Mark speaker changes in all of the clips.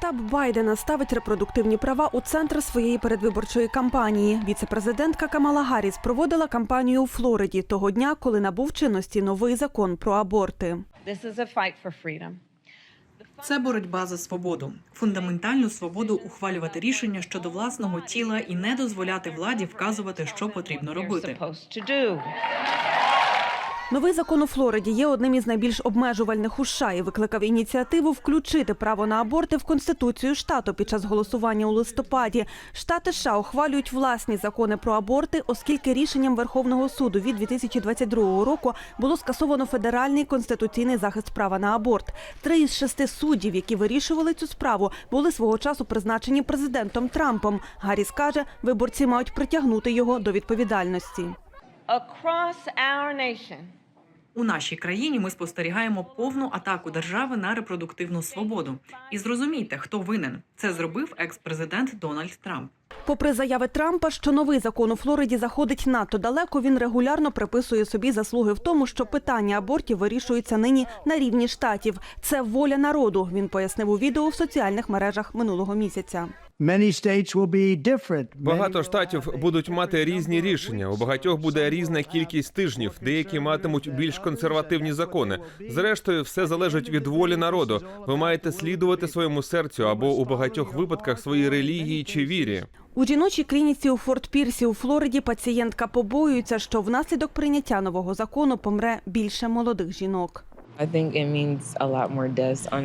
Speaker 1: Штаб Байдена ставить репродуктивні права у центр своєї передвиборчої кампанії. Віце-президентка Камала Гарріс проводила кампанію у Флориді того дня, коли набув чинності новий закон про аборти.
Speaker 2: Це боротьба за свободу, фундаментальну свободу ухвалювати рішення щодо власного тіла і не дозволяти владі вказувати, що потрібно робити.
Speaker 1: Новий закон у Флориді є одним із найбільш обмежувальних у США і викликав ініціативу включити право на аборти в конституцію штату під час голосування у листопаді. Штати США ухвалюють власні закони про аборти, оскільки рішенням Верховного суду від 2022 року було скасовано федеральний конституційний захист права на аборт. Три із шести суддів, які вирішували цю справу, були свого часу призначені президентом Трампом. Гарріс каже, виборці мають притягнути його до відповідальності.
Speaker 2: У нашій країні ми спостерігаємо повну атаку держави на репродуктивну свободу. І зрозумійте, хто винен. Це зробив екс-президент Дональд Трамп.
Speaker 1: Попри заяви Трампа, що новий закон у Флориді заходить надто далеко, він регулярно приписує собі заслуги в тому, що питання абортів вирішується нині на рівні штатів. Це воля народу. Він пояснив у відео в соціальних мережах минулого місяця.
Speaker 3: Many states will be different.
Speaker 4: Багато штатів будуть мати різні рішення. У багатьох буде різна кількість тижнів. Деякі матимуть більш консервативні закони. Зрештою, все залежить від волі народу. Ви маєте слідувати своєму серцю або у багатьох випадках своїй релігії чи вірі.
Speaker 1: У жіночій клініці у Форт Пірсі у Флориді пацієнтка побоюється, що внаслідок прийняття нового закону помре більше молодих жінок.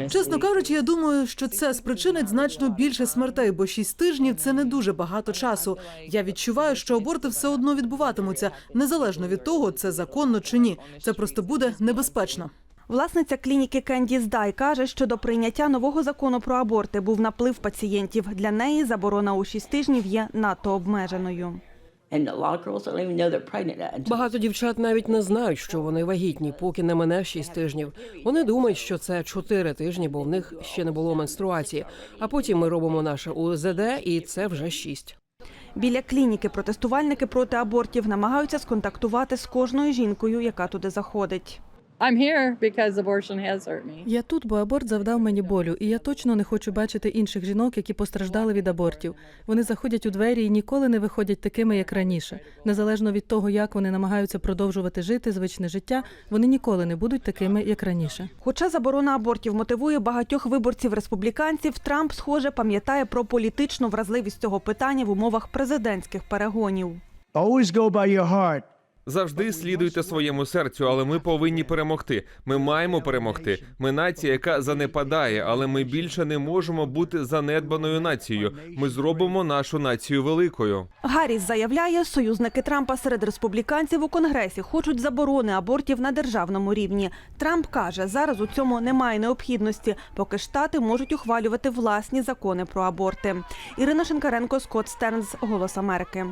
Speaker 5: Чесно кажучи, я думаю, що це спричинить значно більше смертей, бо шість тижнів це не дуже багато часу. Я відчуваю, що аборти все одно відбуватимуться, незалежно від того, це законно чи ні. Це просто буде небезпечно.
Speaker 1: Власниця клініки Кенді Здай каже, що до прийняття нового закону про аборти був наплив пацієнтів. Для неї заборона у 6 тижнів є надто обмеженою.
Speaker 6: Багато дівчат навіть не знають, що вони вагітні, поки не мине 6 тижнів. Вони думають, що це 4 тижні, бо в них ще не було менструації. А потім ми робимо наше УЗД, і це вже 6.
Speaker 1: Біля клініки протестувальники проти абортів намагаються сконтактувати з кожною жінкою, яка туди заходить.
Speaker 7: I'm here because abortion has hurt me.
Speaker 5: Я тут, бо аборт завдав мені болю, і я точно не хочу бачити інших жінок, які постраждали від абортів. Вони заходять у двері і ніколи не виходять такими, як раніше. Незалежно від того, як вони намагаються продовжувати жити звичне життя, вони ніколи не будуть такими, як раніше.
Speaker 1: Хоча заборона абортів мотивує багатьох виборців республіканців, Трамп, схоже, пам'ятає про політичну вразливість цього питання в умовах президентських перегонів.
Speaker 3: Always go by your heart.
Speaker 4: Завжди слідуйте своєму серцю, але ми повинні перемогти. Ми маємо перемогти. Ми нація, яка занепадає, але ми більше не можемо бути занедбаною нацією. Ми зробимо нашу націю великою.
Speaker 1: Гарріс заявляє, союзники Трампа серед республіканців у конгресі хочуть заборони абортів на державному рівні. Трамп каже, зараз у цьому немає необхідності, поки штати можуть ухвалювати власні закони про аборти. Ірина Шинкаренко, Скотт Стернс, Голос Америки.